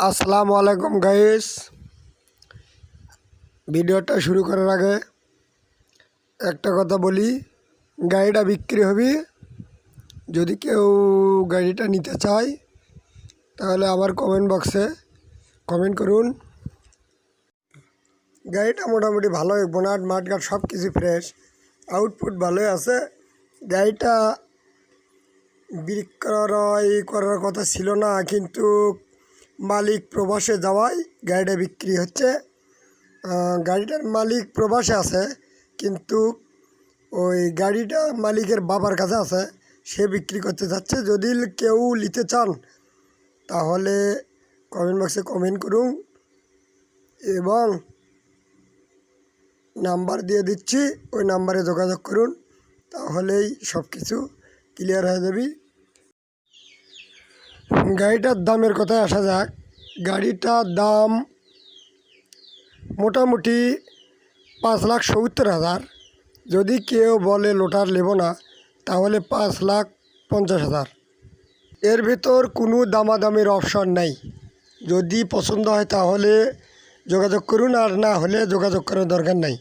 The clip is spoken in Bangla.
আসসালামু আলাইকুম গাইস ভিডিওটা শুরু করার আগে একটা কথা বলি, গাড়িটা বিক্রি হবে। যদি কেউ গাড়িটা নিতে চায়, তাহলে আমার কমেন্ট বক্সে কমেন্ট করুন। গাড়িটা মোটামুটি ভালোই বোনাট, মাঠঘাট সব কিছু ফ্রেশ আউটপুট ভালোই আছে। গাড়িটা বিক্রয় করার কথা ছিল না, কিন্তু মালিক প্রবাসে যাওয়ায় গাড়িটা বিক্রি হচ্ছে। গাড়িটার মালিক প্রবাসে আছে, কিন্তু ওই গাড়িটা মালিকের বাবার কাছে আছে। সে বিক্রি করতে যাচ্ছে। যদি কেউ নিতে চান, তাহলে কমেন্ট বক্সে কমেন্ট করুন এবং নাম্বার দিয়ে দিচ্ছি। ওই নাম্বারে যোগাযোগ করুন, তাহলেই সব কিছু ক্লিয়ার হয়ে যাবে। গাড়িটার দামের কথায় আসা যাক। গাড়িটার দাম মোটামুটি পাঁচ লাখ সত্তর হাজার। যদি কেউ বলে লোটার নেব না, তাহলে পাঁচ লাখ পঞ্চাশ হাজার। এর ভেতর কোনো দামাদামির অপশন নাই। যদি পছন্দ হয়, তাহলে যোগাযোগ করুন, আর না হলে যোগাযোগ করার দরকার নাই।